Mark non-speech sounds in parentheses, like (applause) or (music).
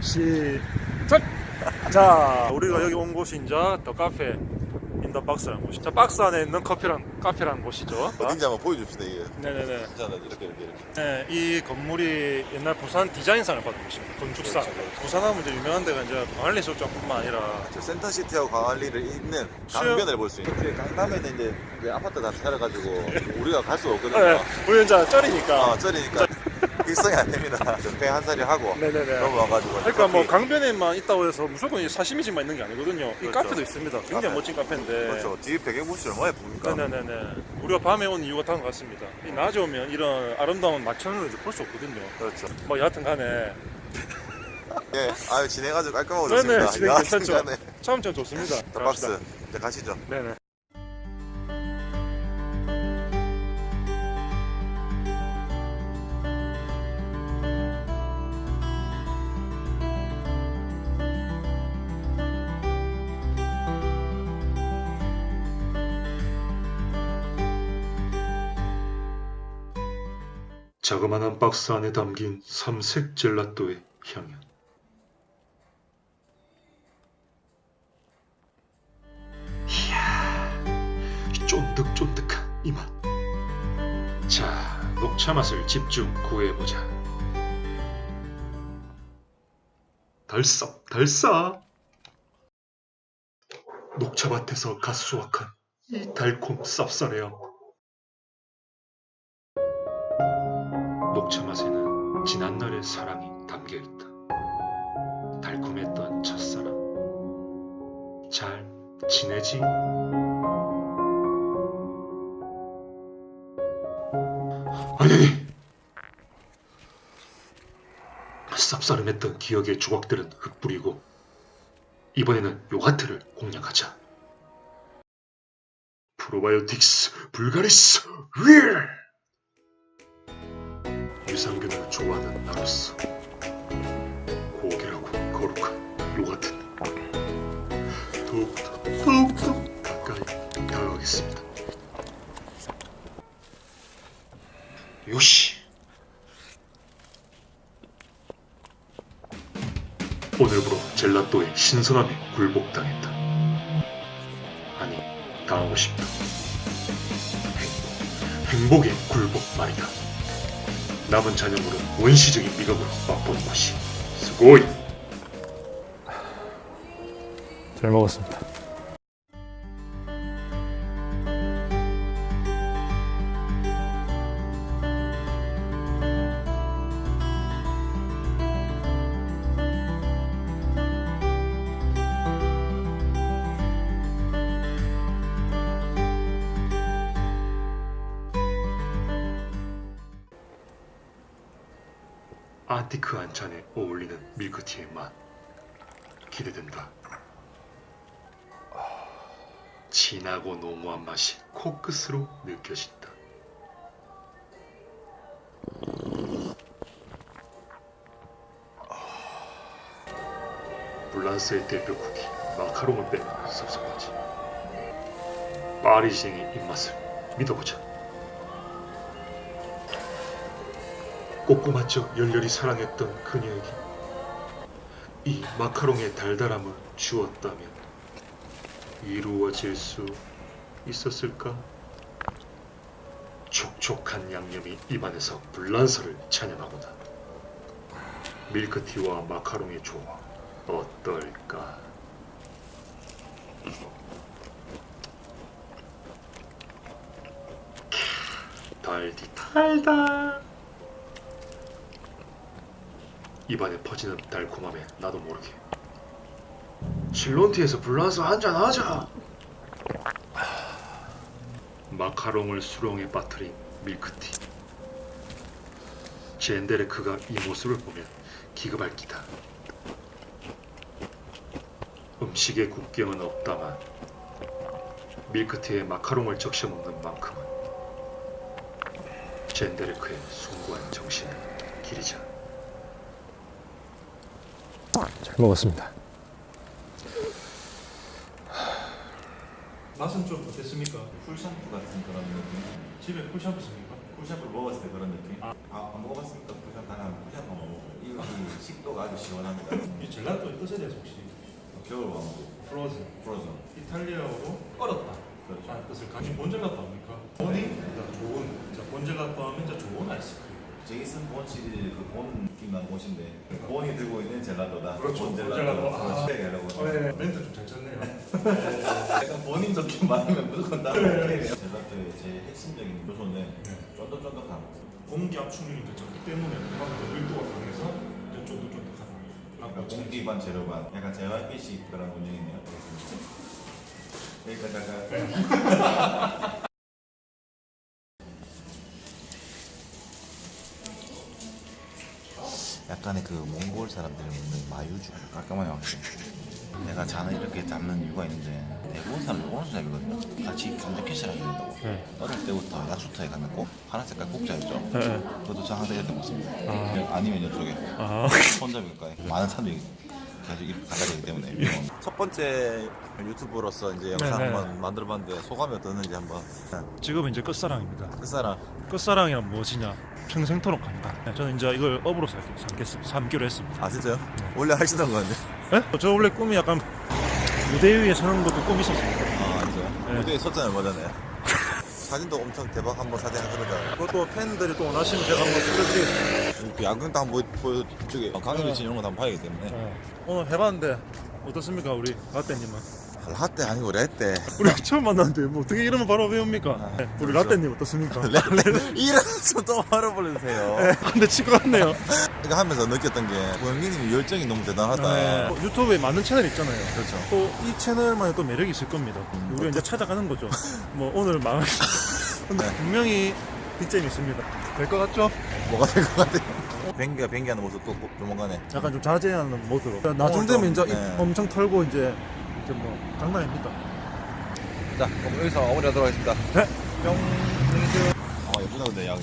시작! 자, 우리가 여기 온 곳이 이제 더 카페 인더 박스라는 곳이죠. 자, 박스 안에 있는 커피란 카페라는 곳이죠. 어딘지 한번 보여줍시다 이게 네네네. 괜찮아 이렇게 이렇게 이렇게 네, 이 건물이 옛날 부산 디자인상을 받은 곳입니다. 건축상. 그렇죠, 그렇죠. 부산하면 이제 유명한 데가 이제 광안리 소장뿐만 아니라 저 센터시티하고 광안리를 잇는 수영- 강변을 볼 수 있는 뒤에 강남에는 이제 왜 아파트 다 차려가지고 (laughs) 우리가 갈 수가 없거든요 네, 우리 이제 쩔이니까. 아 쩔이니까 일성이 안 됩니다 (laughs) 회한 사리 하고 네네네. 넘어와가지고 그러니까 뭐 커피. 강변에만 있다고 해서 무조건 이 사시미집만 있는 게 아니거든요. 이 그렇죠. 카페도 있습니다. 굉장히 카페. 멋진 카페인데. 그렇죠 뒤에 배경모습이 얼마나 예쁩니까 네네네네. 우리가 밤에 온 이유가 다음 것 같습니다. 이 낮에 오면 이런 아름다운 마천을 이제 볼 수 없거든요. 그렇죠 뭐 여하튼 간에 (laughs) 예 아유 진행아주 깔끔하고 네네, 좋습니다 진행 괜찮죠. 간에 처음 전 좋습니다. 더 박스 이제 가시죠 네네. 자그마한 박스 안에 담긴 삼색 젤라또의 향연. 이야, 쫀득쫀득한 이 맛. 자, 녹차 맛을 집중 구해보자. 달싹, 달싹. 녹차밭에서 갓 수확한 이 달콤 쌉싸래요. 녹차 맛에는 지난날의 사랑이 담겨 있다. 달콤했던 첫사랑. 잘 지내지? 아니. 쌉싸름했던 기억의 조각들은 흩뿌리고 이번에는 요가트를 공략하자. 프로바이오틱스 불가리스 윌! 유산균을 좋아하는 나로서 고결하고 거룩한 요 같은 더욱더 더욱더 가까이 다가가겠습니다. 요시 오늘부로 젤라또의 신선함에 굴복당했다. 아니 당하고 싶다. 행복, 행복의 굴복 말이다. 남은 잔여물은 원시적인 미각으로 맛보는 것이 스고이 잘 먹었습니다. 아티크한 잔에 어울리는 밀크티의 맛 기대된다. 진하고濃무한 맛이 코끝으로 느껴진다. 블란스의 대표 쿠키 마카롱을 빼면 섭섭하지. 파리시행의 입맛을 믿어보자. 꼬꼬마쩍 열렬히 사랑했던 그녀에게 이 마카롱의 달달함을 주었다면 이루어질 수 있었을까? 촉촉한 양념이 입안에서 불란서를 찬양하고다. 밀크티와 마카롱의 조화 어떨까? 캬, 달디 달다. 입안에 퍼지는 달콤함에 나도 모르게. 실론티에서 불란서 한잔 하자. 마카롱을 수렁에 빠뜨린 밀크티. 젠데레크가 이 모습을 보면 기겁할 기다. 음식에 국경은 없다만 밀크티에 마카롱을 적셔 먹는 만큼은 젠데레크의 숭고한 정신을 기리자 잘 먹었습니다. 맛은 좀 어땠습니까? 풀샴푸 같은 그런 느낌 집에 쿨샴푸 씁니까? 푸샵을 먹었을 때 그런 느낌? 아. 아, 안 먹어봤습니까? 푸샵 나는 푸샵 한번 먹어. 이, 이 식도가 아주 시원합니다. 이 젤라또의 뜻에 대해서 혹시 겨울 왕국 프로즌 프로즌. 이탈리아어로 얼었다 그렇죠. 라는 뜻을 가진 본젤라또 아닙니까? 본이 좋은 자, 본젤라또 하면 좋은 아이스크림 제이슨 본 시리즈 그본 느낌 난 옷인데 본이 들고 있는 젤라또다. 그렇죠. 본 젤라또. 젤라또. 아. 그렇죠. 네, 멘트 좀 잘 쳤네요 약간 본인 적좀 많으면 무조건 따로 오케이. 젤라또의 제 핵심적인 요소는 네. 쫀득쫀득함. 공기 압축률이 적기 때문에 그만큼 밀도가 강해서 이제 쫀득쫀득하다 그러니까 공기 반 재료 반. 약간 JYP식 그런 운영이네요. 여기까지 할까요? 약간의 그 몽골 사람들이 먹는 마유주. 깔끔하게 확실히 내가 잔을 이렇게 잡는 이유가 있는데 대부분 사람들 오른손잡이거든요. 같이 감정 캐시를 하게 된다고. 네. 어릴 때부터 야수터에 가면 꼭 파란 색깔 국자 있죠? 네. 그것도 저 항상 이렇게 먹습니다. 아. 아니면 이쪽에. 아. (laughs) 손잡이 가까이 많은 사람들이 이렇게 가까이 때문에. 첫 번째 유튜브로서 이제 영상 네 네. 한번 만들어봤는데 소감이 어떠는지 한번. 지금은 이제 끝사랑입니다. 끝사람 끝사랑이란 무엇이냐? 평생토록 간다. 네, 저는 이제 이걸 업으로 살, 삼겠습니다. 삼기로 했습니다. 아 진짜요? 원래 하시던 건데. 네? 저 원래 꿈이 약간 무대 위에 서는 것도 꿈이 있었습니다 아 진짜요? 네. 무대에 섰잖아요 뭐잖아요 사진도 엄청 대박 한번 사진 찍었잖아요 그것도 팬들이 또 원하시면 제가 한번 찍을게요 야근도 한번 보여 쪽에 강의를 치 이런 거 한번 봐야기 때문에 어. 오늘 해봤는데 어떻습니까 우리 라떼님은 라떼 아니고 레떼. 우리 처음 만났는데 뭐 어떻게 이러면 바로 배웁니까? 네, 우리 라떼님 어떻습니까? (laughs) 이래서 또 말아버리세요. 네, 근데 치과 같네요. 이거 하면서 느꼈던 게 고영기님 열정이 너무 대단하다. 네. 어, 유튜브에 많은 채널 있잖아요. 그렇죠. 또 이 채널만의 또 매력이 있을 겁니다. 우리가 이제 찾아가는 거죠. 뭐 오늘 망 (laughs) 근데 네. 분명히 빅잼이 있습니다. 될 것 같죠? 뭐가 될 것 같아요? (laughs) 뱅기가 뱅기하는 모습 또 조만간에. 약간 좀 자제하는 모드로. 나중 오늘 좀, 되면 이제 입 네. 엄청 털고 이제 이제 뭐 장난입니다. 자 그럼 여기서 마무리하도록 하겠습니다. 네. 뿅. 아 예쁘다 근데 야구